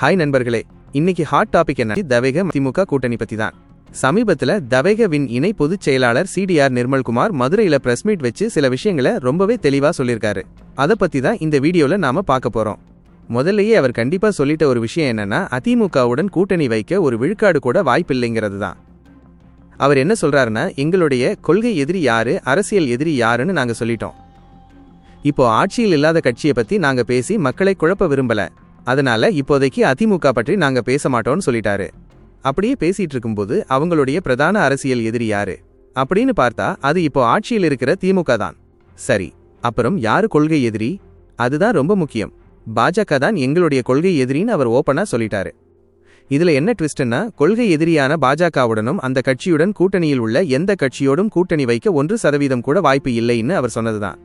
Hi நண்பர்களே இன்னைக்கு hot topic என்ன? தவேக திமுக கூட்டணி பத்தி தான் சமீபத்துல தவேகவின் இணை பொதுச் செயலாளர் சிடிஆர் நிர்மல்குமார் மதுரையில பிரஸ் மீட் வச்சு சில விஷயங்களை ரொம்பவே தெளிவா சொல்லியிருக்காரு. அதை பத்தி தான் இந்த வீடியோல நாம பார்க்க போறோம். முதல்லயே அவர் கண்டிப்பா சொல்லிட்ட ஒரு விஷயம் என்னன்னா அதிமுகவுடன் கூட்டணி வைக்க ஒரு விழுக்காடு கூட வாய்ப்பில்லைங்கிறது தான் அவர் என்ன சொல்றாருன்னா எங்களுடைய கொள்கை எதிரி யாரு அரசியல் எதிரி யாருன்னு நாங்க சொல்லிட்டோம். இப்போ ஆட்சியில் இல்லாத கட்சியை பத்தி நாங்க பேசி மக்களை குழப்ப விரும்பல. அதனால இப்போதைக்கு அதிமுக பற்றி நாங்க பேச மாட்டோம்னு சொல்லிட்டாரு. அப்படியே பேசிட்டு இருக்கும்போது அவங்களுடைய பிரதான அரசியல் எதிரி யாரு? அப்படின்னு பார்த்தா அது இப்போ ஆட்சியில் இருக்கிற திமுக தான். சரி அப்புறம் யாரு கொள்கை எதிரி? அதுதான் ரொம்ப முக்கியம். பாஜக தான் எங்களுடைய கொள்கை எதிரின்னு அவர் ஓப்பனா சொல்லிட்டாரு. இதுல என்ன ட்விஸ்ட்னா கொள்கை எதிரியான பாஜகவுடனும் அந்த கட்சியுடன் கூட்டணியில் உள்ள எந்த கட்சியோடும் கூட்டணி வைக்க ஒன்று சதவீதம் கூட வாய்ப்பு இல்லைன்னு அவர் சொன்னதுதான்.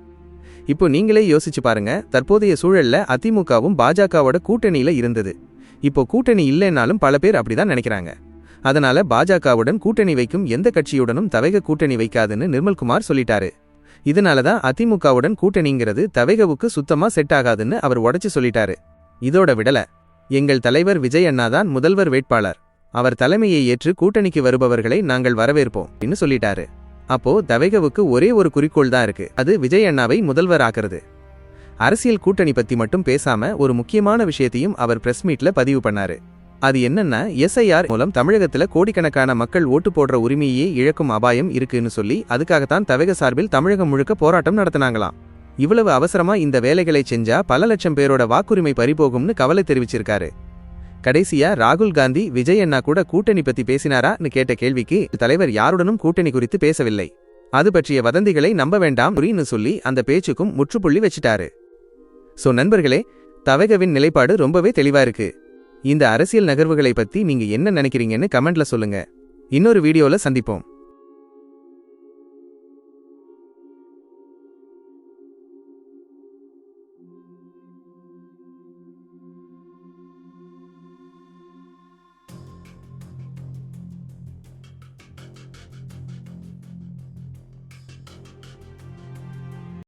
இப்போ நீங்களே யோசிச்சு பாருங்க தற்போதைய சூழல்ல அதிமுகவும் பாஜகவோட கூட்டணியில இருந்தது. இப்போ கூட்டணி இல்லைன்னாலும் பல பேர் அப்படிதான் நினைக்கிறாங்க. அதனால பாஜகவுடன் கூட்டணி வைக்கும் எந்த கட்சியுடனும் தவேக கூட்டணி வைக்காதுன்னு நிர்மல்குமார் சொல்லிட்டாரு. இதனால தான் அதிமுகவுடன் கூட்டணிங்கிறது தவேகவுக்கு சுத்தமா செட் ஆகாதுன்னு அவர் உடச்சு சொல்லிட்டாரு. இதோட விடல எங்கள் தலைவர் விஜய் அண்ணா தான் முதல்வர் வேட்பாளர். அவர் தலைமையை ஏற்று கூட்டணிக்கு வருபவர்களை நாங்கள் வரவேற்போம் அப்படின்னு சொல்லிட்டாரு. அப்போ தவேகவுக்கு ஒரே ஒரு குறிக்கோள் தான் இருக்கு. அது விஜய் அண்ணாவை முதல்வர் ஆக்குறது அரசியல் கூட்டணி பத்தி மட்டும் பேசாம ஒரு முக்கியமான விஷயத்தையும் அவர் பிரஸ் மீட்ல பதிவு பண்ணாரு. அது என்னன்னா எஸ்ஐஆர் மூலம் தமிழகத்துல கோடிக்கணக்கான மக்கள் ஓட்டு போடுற உரிமையே இழக்கும் அபாயம் இருக்குன்னு சொல்லி அதுக்காகத்தான் தவேக சார்பில் தமிழகம் முழுக்க போராட்டம் நடத்தினாங்களாம். இவ்வளவு அவசரமா இந்த வேலைகளை செஞ்சா பல லட்சம் பேரோட வாக்குரிமை பறிபோகும்னு கவலை தெரிவிச்சிருக்காரு. கடைசியா ராகுல் காந்தி விஜய் அண்ணா கூட கூட்டணி பத்தி பேசினாரான்னு கேட்ட கேள்விக்கு தலைவர் யாருடனும் கூட்டணி குறித்து பேசவில்லை. அது பற்றிய வதந்திகளை நம்ப வேண்டாம் புரின்னு சொல்லி அந்த பேச்சுக்கும் முற்றுப்புள்ளி வச்சிட்டாரு. சோ நண்பர்களே தவகவின் நிலைப்பாடு ரொம்பவே தெளிவா இருக்கு. இந்த அரசியல் நகர்வுகளை பத்தி நீங்க என்ன நினைக்கிறீங்கன்னு கமெண்ட்ல சொல்லுங்க. இன்னொரு வீடியோல சந்திப்போம்.